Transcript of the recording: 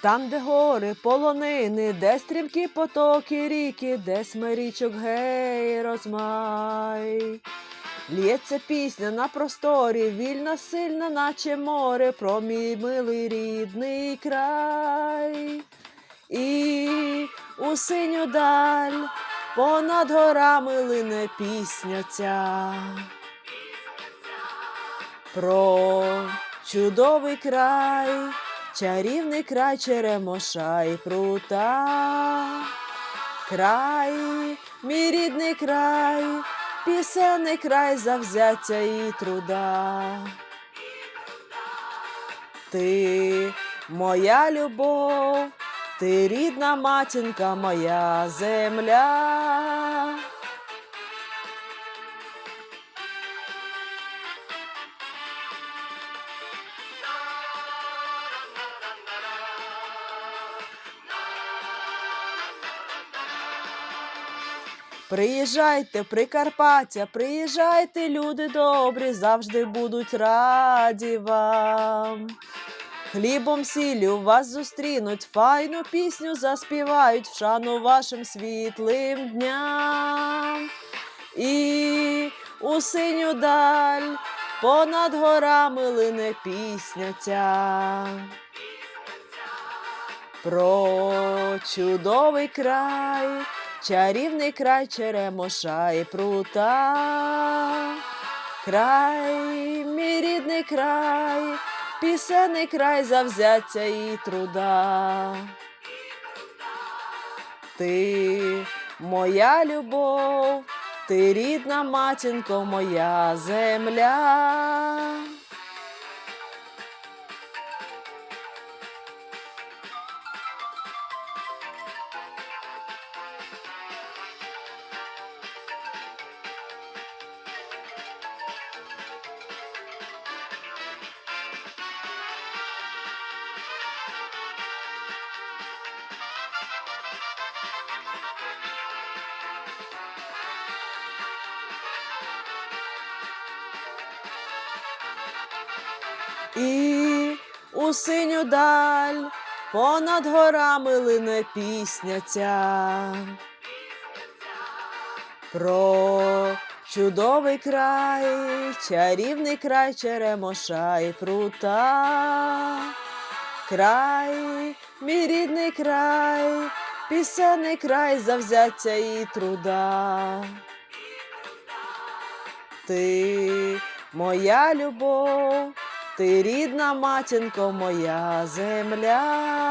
Там, де гори, полонини, де стрімкі потоки ріки, де смирічок гей розмай. Лється пісня на просторі, вільна, сильна, наче море, про мій милий рідний край. І у синю даль понад горами лине пісня ця. Про чудовий край, чарівний край черемоша і прута. Край, мій рідний край, пісенний край завзяття і труда. Ти моя любов, ти рідна матінка, моя земля. Приїжджайте, Прикарпаття, приїжджайте, люди добрі, завжди будуть раді вам. Хлібом сіллю вас зустрінуть, файну пісню заспівають в шану вашим світлим дням. І у синю даль понад горами лине пісня ця. Про чудовий край, чарівний край черемоша і прута. Край, мій рідний край, пісенний край завзяття і труда. Ти моя любов, ти рідна матінко, моя земля. І у синю даль понад горами лине пісня ця. Про чудовий край, чарівний край черемоша і прута. Край, мій рідний край, пісенний край завзяття і труда. Ти моя любов, ти рідна матінко, моя земля.